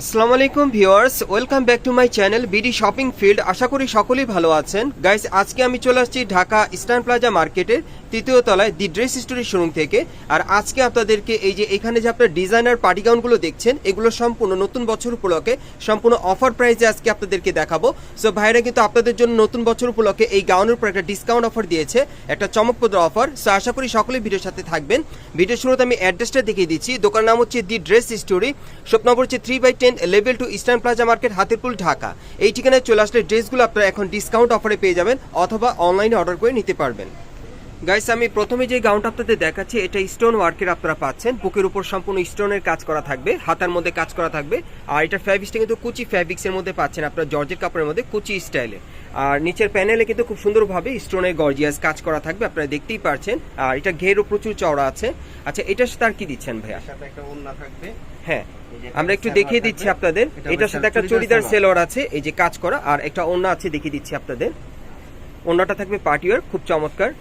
আসসালামু আলাইকুম viewers, welcome back to my channel BD shopping field. আশা করি সকলেই ভালো আছেন। গাইস, আজকে আমি চলে আসছি ঢাকা ইস্টার্ন প্লাজা মার্কেটের তৃতীয় তলায় দি ড্রেস স্টোরি শোরুম থেকে। আর আজকে আপনাদেরকে এই যে এখানে যে আপনার ডিজাইনার পার্টি গাউনগুলো দেখছেন, এগুলো সম্পূর্ণ নতুন বছর উপলক্ষে, সম্পূর্ণ অফার প্রাইসে আজকে আপনাদেরকে দেখাবো। সো ভাইরা কিন্তু আপনাদের জন্য নতুন বছর উপলক্ষে এই গাউনের উপর একটা ডিসকাউন্ট অফার দিয়েছে, একটা চমকপ্রদ অফার সো আশা করি সকলেই ভিডিওর সাথে থাকবেন। ভিডিও শুরুতে আমি অ্যাড্রেসটা দেখিয়ে দিচ্ছি। দোকানের নাম হচ্ছে the Dress Story shop number হচ্ছে three by ten level two Eastern Plaza market, Hatirpul, Dhaka. এই ঠিকানায় চলে আসলে ড্রেসগুলো আপনারা এখন ডিসকাউন্ট অফারে পেয়ে যাবেন অথবা অনলাইনে অর্ডার করে নিতে পারবেন। গাইস আমি প্রথমে যে গাউনটা আপনাদের দেখাচ্ছি এটা স্টোন ওয়ার্কের আপনারা পাচ্ছেন। বুকের উপর সম্পূর্ণ স্টোনের কাজ করা থাকবে হাতার মধ্যে কাজ করা থাকবে। আর এটা ফ্যাব্রিক্সটা কিন্তু কুচি ফ্যাব্রিক্স এর মধ্যে পাচ্ছেন আপনার জর্জের কাপড়ের মধ্যে কুচি স্টাইলে আর নিচের প্যানেলে কিন্তু খুব সুন্দরভাবে স্টোনের গর্জিয়াস কাজ করা থাকবে আপনারা দেখতেই পারছেন। আর এটা ঘেরও প্রচুর চওড়া আছে। আচ্ছা এটার সাথে আর কি দিচ্ছেন ভাইয়া? সাথে একটা ওড়না থাকবে। হ্যাঁ আমরা একটু দেখিয়ে দিচ্ছি আপনাদের। এটার সাথে একটা চুড়িদার চুড়িদার সেলোয়ার। আছে এই যে কাজ করা। আর একটা ওড়না আছে দেখিয়ে দিচ্ছি আপনাদের। ওড়নাটা থাকবে পাটিয়ার খুব চমৎকার।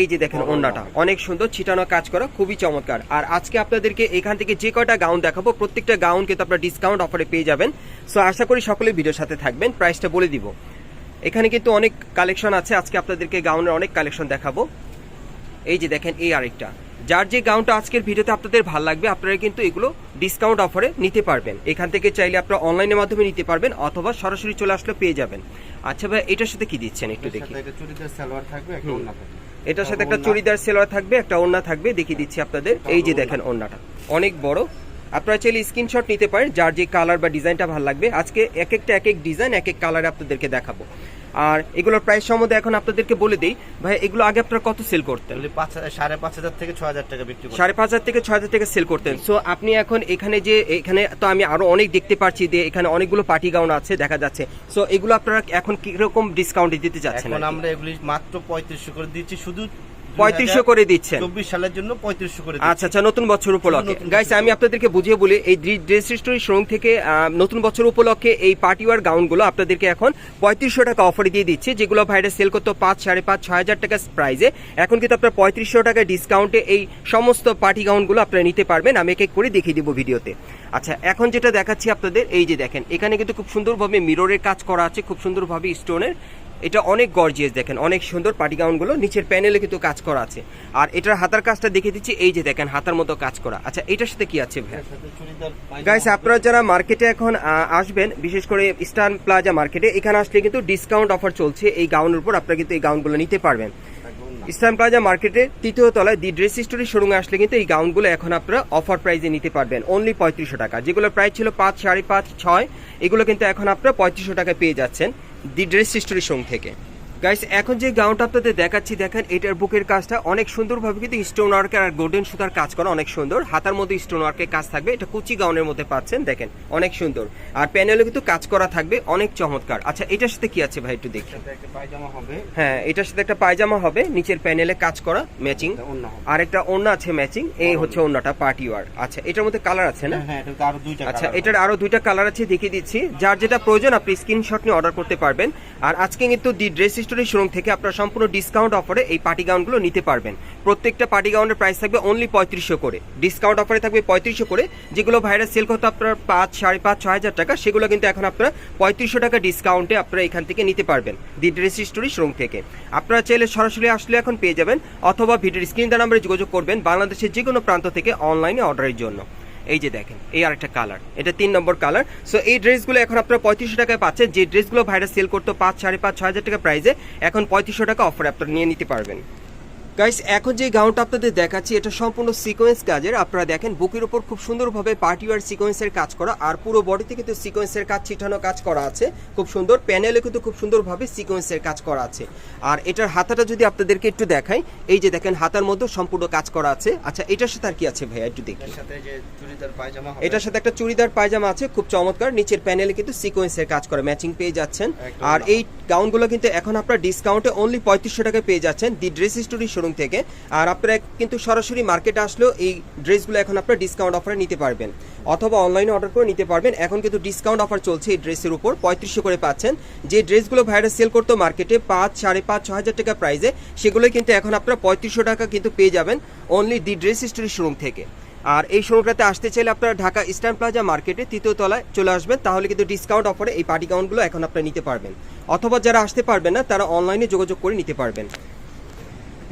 এই যে দেখেন বড় ওড়নাটা অনেক সুন্দর ছিটানো কাজ করা খুবই চমৎকার। আর আজকে আপনাদেরকে এখান থেকে যে কয়টা গাউন দেখাবো প্রত্যেকটা গাউন কিন্তু আপনারা ডিসকাউন্ট অফারে পেয়ে যাবেন। সো আশা করি সকলে ভিডিওর সাথে থাকবেন প্রাইসটা বলে দিব। এখানে কিন্তু অনেক কালেকশন আছে আজকে আপনাদেরকে গাউনের অনেক কালেকশন দেখাবো। এই যে দেখেন এই আরেকটা। যার যে গাউনটা আজকের ভিডিওতে আপনাদের ভালো লাগবে আপনারা কিন্তু এগুলো ডিসকাউন্ট অফারে নিতে পারবেন। এখান থেকে চাইলে আপনারা অনলাইনের মাধ্যমে নিতে পারবেন অথবা সরাসরি চলে আসলে পেয়ে যাবেন। আচ্ছা ভাই এটার সাথে কি দিচ্ছেন একটু দেখি। চুড়িদার সালোয়ার থাকবে একটা। ওড়না থাকবে। এটার সাথে একটা চুড়িদার সেলোয়ার থাকবে একটা ওড়না থাকবে দেখিয়ে দিচ্ছি আপনাদের। এই যে দেখেন ওড়নাটা। অনেক বড়। আপনারা চাইলে স্ক্রিনশট নিতে পারেন যার যে কালার বা ডিজাইনটা ভালো লাগবে। আজকে এক একটা এক এক ডিজাইন এক এক কালারে আপনাদেরকে দেখাবো। আর এগুলোর প্রাইস সম্বন্ধে এখন আপনাদেরকে বলে দিই। ভাই এগুলো আগে আপনারা কত সেল করতেন? সাড়ে পাঁচ হাজার থেকে ছয় হাজার টাকা বিক্রি সাড়ে পাঁচ হাজার থেকে ছয় হাজার টাকা সেল করতেন। সো আপনি এখন এখানে যে এখানে তো আমি আরও অনেক দেখতে পাচ্ছি যে এখানে অনেকগুলো পার্টি গাউন আছে দেখা যাচ্ছে। সো এগুলো আপনারা এখন কীরকম ডিসকাউন্টে দিতে চাচ্ছেন এখন আমরা এগুলি মাত্র পঁয়ত্রিশশো করে দিচ্ছি। শুধু পঁয়ত্রিশশো করে দিচ্ছেন। চব্বিশ সালের জন্য পঁয়ত্রিশশো করে আচ্ছা আচ্ছা নতুন বছর উপলক্ষে। গাইস আমি আপনাদেরকে বুঝিয়ে বলি এই ড্রেস স্টোরি শোরুম থেকে নতুন বছর উপলক্ষে এই পার্টি পার্টিওয়ার গাউনগুলো আপনাদেরকে এখন পঁয়ত্রিশশো টাকা অফারে দিয়ে দিচ্ছে যেগুলো ভাইরা সেল করতো পাঁচ সাড়ে পাঁচ ছয় হাজার টাকা প্রাইজে এখন কিন্তু আপনার পঁয়ত্রিশশো টাকা ডিসকাউন্টে এই সমস্ত পার্টি গাউনগুলো আপনারা নিতে পারবেন আমি এক এক করে দেখিয়ে দিব ভিডিওতে। আচ্ছা এখন যেটা দেখাচ্ছি আপনাদের এই যে দেখেন এখানে কিন্তু খুব সুন্দরভাবে মিররের কাজ করা আছে খুব সুন্দরভাবে স্টোনের এটা অনেক গর্জিয়াস দেখেন, অনেক সুন্দর পার্টি গাউনগুলো নিচের প্যানেলে কিন্তু কাজ করা আছে। আর এটার হাতার কাজটা দেখে দিচ্ছি, এই যে দেখেন, হাতার মতো কাজ করা। আচ্ছা এটার সাথে কি আছে ভাই গাইস আপনারা যারা মার্কেটে এখন আসবেন, বিশেষ করে ইস্টার্ন প্লাজা মার্কেটে এখানে আসলে কিন্তু ডিসকাউন্ট অফার চলছে, এই গাউনের উপর আপনারা কিন্তু এই গাউনগুলো নিতে পারবেন। ইস্টার্ন প্লাজা মার্কেটে তৃতীয় তলায় দি ড্রেস স্টোরি শোরুমে আসলে কিন্তু এই গাউনগুলো এখন আপনারা অফার প্রাইসে নিতে পারবেন অনলি পঁয়ত্রিশশো টাকা। যেগুলো প্রাইস ছিল পাঁচ, সাড়ে পাঁচ, ছয়, এগুলো কিন্তু এখন আপনারা পঁয়ত্রিশশো টাকায় পেয়ে যাচ্ছেন। দি ড্রেস স্টোরি সং থেকে। গাইস এখন যে গাউনটা আপনাদের দেখাচ্ছি দেখেন এটার বুকের কাজটা অনেক সুন্দরভাবে কিন্তু স্টোন ওয়ার্কের আর গোল্ডেন সুতার কাজ করা অনেক সুন্দর। হাতার মধ্যে স্টোন ওয়ার্কের কাজ থাকবে এটা কুচি গাউনের মধ্যে পাচ্ছেন দেখেন অনেক সুন্দর। আর প্যানেলে কিন্তু কাজ করা থাকবে অনেক চমৎকার। আচ্ছা এটার সাথে কি আছে ভাই একটু দেখি। এর একটা পায়জামা হবে। হ্যাঁ এটার সাথে একটা পায়জামা হবে নিচের প্যানেলে কাজ করা ম্যাচিং আর একটা ওড়না আছে ম্যাচিং এই হচ্ছে ওড়নাটা পার্টি ওয়ার আচ্ছা এটার মধ্যে কালার আছে না? হ্যাঁ হ্যাঁ আচ্ছা এটার আরও দুইটা কালার আছে দেখিয়ে দিচ্ছি। যার যেটা প্রয়োজন আপনি স্ক্রিনশট নিয়ে অর্ডার করতে পারবেন। আর আজকে কিন্তু দি ড্রেস স্টোরি শোরুম থেকে আপনারা সম্পূর্ণ ডিসকাউন্ট অফারে এই পার্টি গাউনগুলো নিতে পারবেন। প্রত্যেকটা পার্টি গাউনের প্রাইস থাকবে অনলি পঁয়ত্রিশশো করে। ডিসকাউন্ট অফারে থাকবে পঁয়ত্রিশশো করে, যেগুলো ভাইরাস সেল করতে আপনার পাঁচ, সাড়ে পাঁচ, ছয় হাজার টাকা, সেগুলো কিন্তু এখন আপনারা পঁয়ত্রিশশো টাকা ডিসকাউন্টে আপনারা এখান থেকে নিতে পারবেন দি ড্রেস স্টোরি শোরুম থেকে। আপনারা চাইলে সরাসরি আসলে এখন পেয়ে যাবেন, অথবা ভিডিওর স্ক্রিন নাম্বারে যোগাযোগ করবেন, বাংলাদেশের যে কোনো প্রান্ত থেকে অনলাইনে অর্ডারের জন্য। এই যে দেখেন, এই আরেকটা কালার এটা তিন নম্বর কালার সো এই ড্রেসগুলো এখন আপনারা পঁয়ত্রিশশো টাকায় পাচ্ছেন। যে ড্রেসগুলো ভাইরাস সেল করতো পাঁচ, সাড়ে পাঁচ ছ হাজার টাকা প্রাইসে এখন পঁয়ত্রিশশো টাকা অফারে আপনারা নিয়ে নিতে পারবেন। গাইস এখন যে গাউনটা আপনাদের দেখাচ্ছি এটা সম্পূর্ণ সিকোয়েন্স কাজের। আপনারা দেখেন বুকের উপর খুব সুন্দরভাবে পার্টিওয়ার সিকোয়েন্সের কাজ করা আর পুরো বডিতে কিন্তু সিকোয়েন্সের কাজ ছিটানো কাজ করা আছে। খুব সুন্দর। প্যানেলে কিন্তু খুব সুন্দরভাবে সিকোয়েন্সের কাজ করা আছে। আর এটার হাতাটা যদি আপনাদেরকে একটু দেখাই এই যে দেখেন হাতার মধ্যে সম্পূর্ণ কাজ করা আছে। আচ্ছা এটার সাথে আর কি আছে ভাইয়া একটু দেখি। এটার সাথে একটা চুড়িদার পায়জামা আছে খুব চমৎকার। নিচের প্যানেলে কিন্তু সিকোয়েন্সের কাজ করে ম্যাচিং পেয়ে যাচ্ছেন। আর। এই গাউনগুলো কিন্তু এখন আপনারা ডিসকাউন্টে অনলি পঁয়ত্রিশশো টাকায় পেয়ে যাচ্ছেন। দি ড্রেস স্টোরি শোরুম থেকে। আর আপনারা কিন্তু সরাসরি মার্কেটে আসলেও এই ড্রেসগুলো এখন আপনারা ডিসকাউন্ট অফারে নিতে পারবেন। অথবা অনলাইনে অর্ডার করে নিতে পারবেন। এখন কিন্তু ডিসকাউন্ট অফার চলছে এই ড্রেসের উপর। পঁয়ত্রিশশো করে পাচ্ছেন। যে ড্রেসগুলো ভাইরাস সেল করতো মার্কেটে পাঁচ, সাড়ে পাঁচ, ছ হাজার টাকা প্রাইসে সেগুলোই কিন্তু এখন আপনারা পঁয়ত্রিশশো টাকা কিন্তু পেয়ে যাবেন only the Dress Story showroom থেকে। আর এই শোরুমটাতে আসতে চাইলে আপনারা ঢাকা ইস্টার্ন প্লাজা মার্কেটে তৃতীয় তলায় চলে আসবেন। তাহলে কিন্তু ডিসকাউন্ট অফারে এই পার্টি গাউনগুলো এখন আপনারা নিতে পারবেন। অথবা যারা আসতে পারবেন না, তারা অনলাইনে যোগাযোগ করে নিতে পারবেন।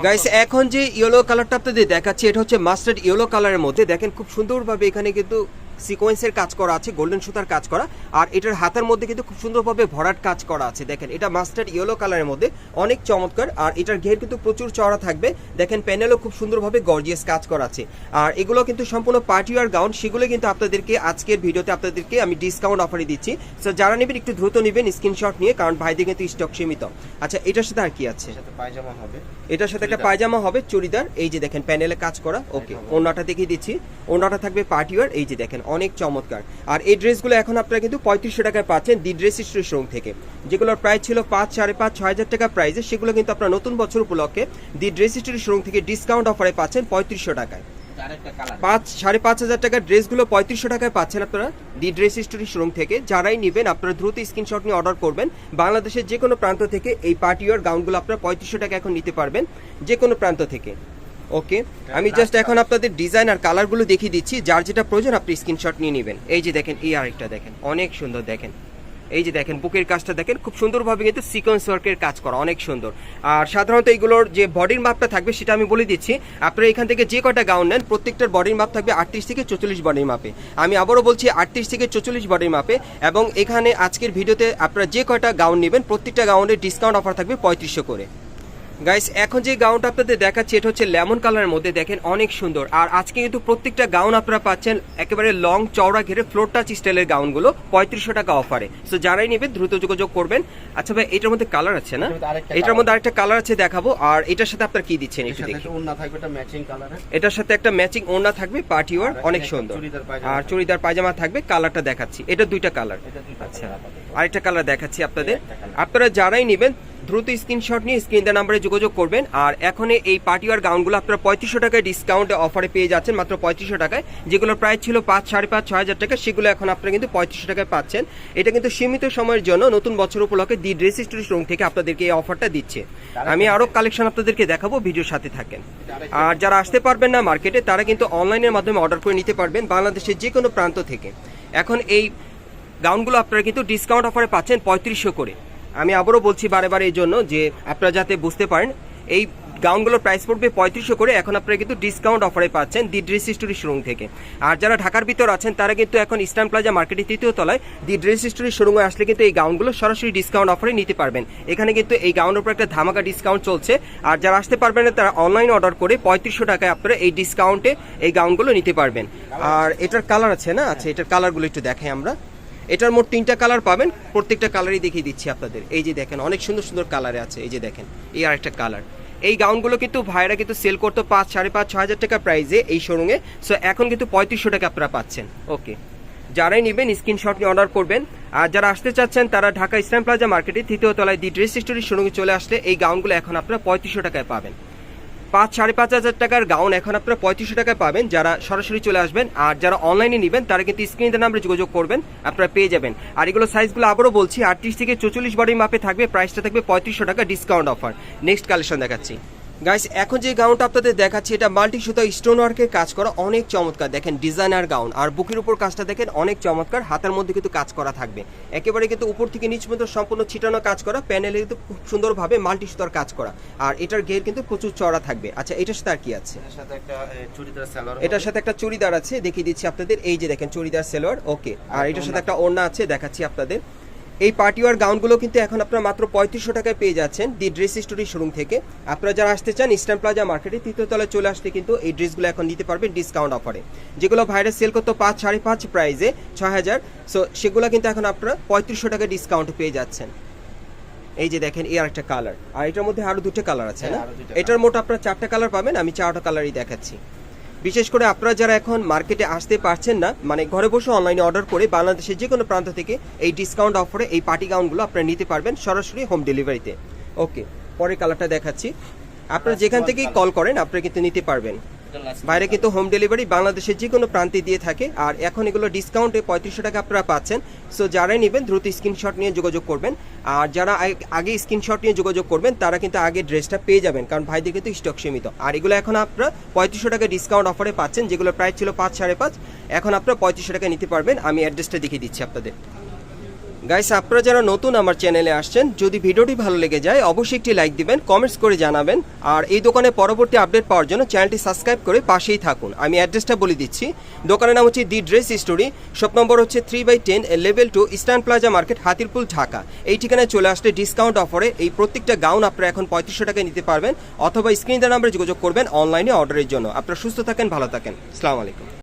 গাইস এখন যে ইয়েলো কালারটা আপনাদের দেখাচ্ছি, এটা হচ্ছে মাস্টার্ড ইয়েলো কালারের মধ্যে। দেখেন খুব সুন্দরভাবে এখানে কিন্তু সিকোয়েন্সের কাজ করা আছে গোল্ডেন সুতার কাজ করা আর এটার হাতের মধ্যে কিন্তু খুব সুন্দরভাবে ভরাট কাজ করা আছে। দেখেন এটা মাস্টার্ড ইয়েলো কালারের মধ্যে অনেক চমৎকার আর এটার ঘের কিন্তু প্রচুর চড়া থাকবে। দেখেন প্যানেলও খুব সুন্দরভাবে গর্জিয়াস কাজ করা আছে। আর এগুলো কিন্তু সম্পূর্ণ পার্টি আর গাউন সেগুলো কিন্তু আপনাদেরকে আজকের ভিডিওতে আপনাদেরকে আমি ডিসকাউন্ট অফারে দিচ্ছি। সো যারা নেবেন একটু দ্রুত নেবেন স্ক্রিনশট নিয়ে কারণ ভাইদের কিন্তু স্টক সীমিত। আচ্ছা এটার সাথে আর কি আছে? পায়জামা হবে। এটার সাথে একটা পায়জামা হবে চুড়িদার। এই যে দেখেন প্যানেলে কাজ করা ওকে। ওনাটা দেখিয়ে দিচ্ছি। ওনাটা থাকবে পার্টিওয়ার এই যে দেখেন অনেক চমৎকার। আর এই ড্রেসগুলো এখন আপনারা কিন্তু পঁয়ত্রিশশো টাকায় পাচ্ছেন দি ড্রেস স্টোর শোরুম থেকে। যেগুলোর প্রাইস ছিল পাঁচ সাড়ে পাঁচ ছয় হাজার টাকা প্রাইসে সেগুলো কিন্তু আপনারা নতুন বছর উপলক্ষে দি ড্রেস স্টোর শোরুম থেকে ডিসকাউন্ট অফারে পাচ্ছেন পঁয়ত্রিশশো টাকায়। পাঁচ সাড়ে পাঁচ হাজার টাকার ড্রেসগুলো পঁয়ত্রিশশো টাকায় পাচ্ছেন আপনারা দি ড্রেস স্টোরি শোরুম থেকে। যারাই নেবেন আপনারা দ্রুত স্ক্রিনশট নিয়ে অর্ডার করবেন। বাংলাদেশের যে কোনো প্রান্ত থেকে এই পার্টিওয়ার গাউনগুলো আপনারা পঁয়ত্রিশশো টাকা এখন নিতে পারবেন। যে কোনো প্রান্ত থেকে। ওকে আমি জাস্ট এখন আপনাদের ডিজাইন আর কালারগুলো দেখিয়ে দিচ্ছি, যার যেটা প্রয়োজন আপনি স্ক্রিনশট নিয়ে নেবেন। এই যে দেখেন, এই আরেকটা দেখেন, অনেক সুন্দর দেখেন। এই যে দেখেন, বুকের কাজটা দেখেন, খুব সুন্দরভাবে কিন্তু সিকোয়েন্স ওয়ার্কের কাজ করা, অনেক সুন্দর। আর সাধারণত এইগুলোর যে বডির মাপটা থাকবে, সেটা আমি বলে দিচ্ছি, আপনারা এখান থেকে যে কয়টা গাউন নেন, প্রত্যেকটার বডির মাপ থাকবে আটত্রিশ থেকে চল্লিশ বডির মাপে আমি আবারও বলছি, আটত্রিশ থেকে চল্লিশ বডির মাপে এবং এখানে আজকের ভিডিওতে আপনারা যে কয়টা গাউন নেবেন, প্রত্যেকটা গাউনের ডিসকাউন্ট অফার থাকবে পঁয়ত্রিশশো করে। গাইস এখন যে গাউনটা আপনাদের দেখাচ্ছি এটা হচ্ছে লেমন কালারের মধ্যে। দেখেন অনেক সুন্দর। আর আজকে কিন্তু প্রত্যেকটা গাউন আপনারা পাচ্ছেন একেবারে লং চওড়া ঘেরে ফ্লোর টাচ স্টাইলের গাউনগুলো পঁয়ত্রিশশো টাকা অফারে সো যারাই নেবেন দ্রুত যোগাযোগ করবেন। আচ্ছা ভাই এটার মধ্যে কালার আছে না? এটার মধ্যে আরেকটা কালার আছে দেখাবো। আর এটার সাথে আপনার কি দিচ্ছেন একটু দেখি। এটার সাথে একটা ম্যাচিং ওড়না থাকবে পার্টি ওয়ার অনেক সুন্দর। আর চুড়িদার পায়জামা থাকবে কালারটা দেখাচ্ছি। এটা দুইটা কালার আচ্ছা। আরেকটা কালার দেখাচ্ছি আপনাদের। আপনারা যারাই নেবেন দ্রুত স্ক্রিনশট নিয়ে স্ক্রিন দেওয়া নাম্বারে যোগাযোগ করবেন। আর এখন এই পার্টিওয়ার গাউনগুলো আপনারা পঁয়ত্রিশশো টাকায় ডিসকাউন্টে অফারে পেয়ে যাচ্ছেন মাত্র পঁয়ত্রিশশো টাকায়। যেগুলো প্রাইস ছিল পাঁচ সাড়ে পাঁচ ছয় হাজার টাকা সেগুলো এখন আপনারা কিন্তু পঁয়ত্রিশশো টাকায় পাচ্ছেন। এটা কিন্তু সীমিত সময়ের জন্য নতুন বছর উপলক্ষে দি ড্রেস স্টোরি শোরুম থেকে আপনাদেরকে এই অফারটা দিচ্ছে। আমি আরও কালেকশন আপনাদেরকে দেখাবো ভিডিওর সাথে থাকেন। আর যারা আসতে পারবেন না মার্কেটে তারা কিন্তু অনলাইনের মাধ্যমে অর্ডার করে নিতে পারবেন বাংলাদেশের যে কোনো প্রান্ত থেকে। এখন এই গাউনগুলো আপনারা কিন্তু ডিসকাউন্ট অফারে পাচ্ছেন পঁয়ত্রিশশো করে। আমি আবারও বলছি বারে বারে এই জন্য যে আপনারা যাতে বুঝতে পারেন, এই গাউনগুলোর প্রাইস পড়বে পঁয়ত্রিশশো করে, এখন আপনারা কিন্তু ডিসকাউন্ট অফারে পাচ্ছেন দি ড্রেস স্টোরি শোরুম থেকে। আর যারা ঢাকার ভিতর আছেন, তারা কিন্তু এখন ইস্টার্ন প্লাজা মার্কেটের তৃতীয় তলায় দি ড্রেস স্টোরি শোরুমে আসলে কিন্তু এই গাউনগুলো সরাসরি ডিসকাউন্ট অফারে নিতে পারবেন। এখানে কিন্তু এই গাউনের উপর একটা ধামাকা ডিসকাউন্ট চলছে। আর যারা আসতে পারবেন না, তারা অনলাইন অর্ডার করে পঁয়ত্রিশশো টাকায় আপনারা এই ডিসকাউন্টে এই গাউনগুলো নিতে পারবেন। আর এটার কালার আছে না? আচ্ছা এটার কালারগুলো একটু দেখাই আমরা। এটার মোট তিনটা কালার পাবেন। প্রত্যেকটা কালারই দেখিয়ে দিচ্ছি আপনাদের। এই যে দেখেন, অনেক সুন্দর সুন্দর কালারে আছে। এই যে দেখেন, এই আরেকটা কালার এই গাউনগুলো কিন্তু ভাইরা কিন্তু সেল করতো পাঁচ, সাড়ে পাঁচ ছ হাজার টাকা প্রাইসে এই শোরুমে সো এখন কিন্তু পঁয়ত্রিশশো টাকা আপনারা পাচ্ছেন। ওকে যারাই নেবেন স্ক্রিনশট নিয়ে অর্ডার করবেন। আর যারা আসতে চাচ্ছেন, তারা ঢাকা ইসলাম প্লাজা মার্কেটে তৃতীয় তলায় দি ড্রেস স্টোরি শোরুমে চলে আসলে এই গাউনগুলো এখন আপনারা পঁয়ত্রিশশো টাকায় পাবেন। পাঁচ, সাড়ে পাঁচ হাজার টাকার গাউন এখন আপনারা পঁয়ত্রিশশো টাকায় পাবেন। যারা সরাসরি চলে আসবেন আর যারা অনলাইনে নেবেন, তারা কিন্তু স্ক্রিনের নাম্বারে যোগাযোগ করবেন, আপনারা পেয়ে যাবেন। আর এগুলো সাইজগুলো আবারও বলছি, আটত্রিশ থেকে চৌচল্লিশ বডির মাপে থাকবে প্রাইসটা থাকবে পঁয়ত্রিশশো টাকা ডিসকাউন্ট অফার নেক্সট কালেকশন দেখাচ্ছি। গাইস এখন যে গাউনটা আপনাদের দেখাচ্ছি এটা মাল্টি সুতা স্টোন ওয়ার্কের কাজ করা অনেক চমৎকার। দেখেন ডিজাইনার গাউন আর বুকের উপর কাজটা দেখেন অনেক চমৎকার। হাতের মধ্যে কিন্তু কাজ করা থাকবে। একেবারে কিন্তু উপর থেকে নিচ পর্যন্ত সম্পূর্ণ ছিটানো কাজ করা প্যানেলে কিন্তু খুব সুন্দরভাবে মাল্টি সুতার কাজ করা। আর এটার ঘের কিন্তু প্রচুর চড়া থাকবে। আচ্ছা এটার সাথে আর কি আছে? এটার সাথে একটা চুড়িদার আছে দেখিয়ে দিচ্ছি আপনাদের। এই যে দেখেন চুড়িদার সেলোয়ার ওকে আর এটার সাথে একটা ওড়না আছে দেখাচ্ছি আপনাদের। এই পার্টি পার্টিওয়ার গাউনগুলো কিন্তু এখন আপনারা মাত্র পঁয়ত্রিশশো টাকায় পেয়ে যাচ্ছেন দি ড্রেস স্টোরি শোরুম থেকে। আপনারা যারা আসতে চান ইস্টার্ন প্লাজা মার্কেটে তৃতীয় তলায় চলে আসতে কিন্তু এই ড্রেসগুলো এখন নিতে পারবেন ডিসকাউন্ট অফারে যেগুলো ভাইরাস সেল করতো পাঁচ সাড়ে পাঁচ প্রাইসে ছয় হাজার। সো সেগুলো কিন্তু এখন আপনারা পঁয়ত্রিশশো টাকা ডিসকাউন্ট পেয়ে যাচ্ছেন। এই যে দেখেন এই আরেকটা কালার আর এটার মধ্যে আরও দুটো কালার আছে না? হ্যাঁ, এটার মোট আপনারা চারটা কালার পাবেন আমি চারটা কালারই দেখাচ্ছি। বিশেষ করে আপনারা যারা এখন মার্কেটে আসতে পারছেন না মানে ঘরে বসে অনলাইনে অর্ডার করে বাংলাদেশের যে কোনো প্রান্ত থেকে এই ডিসকাউন্ট অফারে এই পার্টি গাউনগুলো আপনারা নিতে পারবেন সরাসরি হোম ডেলিভারিতে ওকে পরের কালারটা দেখাচ্ছি। আপনারা যেখান থেকেই কল করেন আপনারা কিন্তু নিতে পারবেন। বাইরে কিন্তু হোম ডেলিভারি বাংলাদেশের যে কোনো প্রান্তে দিয়ে থাকে। আর এখন এগুলো ডিসকাউন্টে পঁয়ত্রিশশো টাকা আপনারা পাচ্ছেন। সো যারাই নেবেন, দ্রুত স্ক্রিনশট নিয়ে যোগাযোগ করবেন। আর যারা আগে- স্ক্রিনশট নিয়ে যোগাযোগ করবেন, তারা কিন্তু আগে ড্রেসটা পেয়ে যাবেন। কারণ ভাইদের কিন্তু স্টক সীমিত। আর এগুলো এখন আপনারা পঁয়ত্রিশশো টাকা ডিসকাউন্ট অফারে পাচ্ছেন যেগুলো প্রাইস ছিল পাঁচ সাড়ে পাঁচ। এখন আপনারা পঁয়ত্রিশশো টাকা নিতে পারবেন। আমি অ্যাড্রেসটা দেখিয়ে দিচ্ছি আপনাদের। গাইস আপনারা যারা নতুন আমার চ্যানেলে আসছেন, যদি ভিডিওটি ভালো লেগে যায়, অবশ্যই একটি লাইক দিবেন কমেন্টস করে জানাবেন, আর এই দোকানে পরবর্তী আপডেট পাওয়ার জন্য চ্যানেলটি সাবস্ক্রাইব করে পাশেই থাকুন। আমি অ্যাড্রেসটা বলে দিচ্ছি। দোকানের নাম হচ্ছে the Dress Story shop number হচ্ছে three by ten level two Eastern Plaza market Hatirpul, Dhaka. এই ঠিকানায় চলে আসলে ডিসকাউন্ট অফারে এই প্রত্যেকটা গাউন আপনারা এখন পঁয়ত্রিশশো টাকায় নিতে পারবেন, অথবা স্ক্রিন নাম্বারে যোগাযোগ করবেন অনলাইনে অর্ডারের জন্য। আপনারা সুস্থ থাকেন, ভালো থাকেন। আসসালামু আলাইকুম।